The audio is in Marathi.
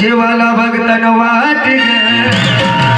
जीवाला भगतन वाट ग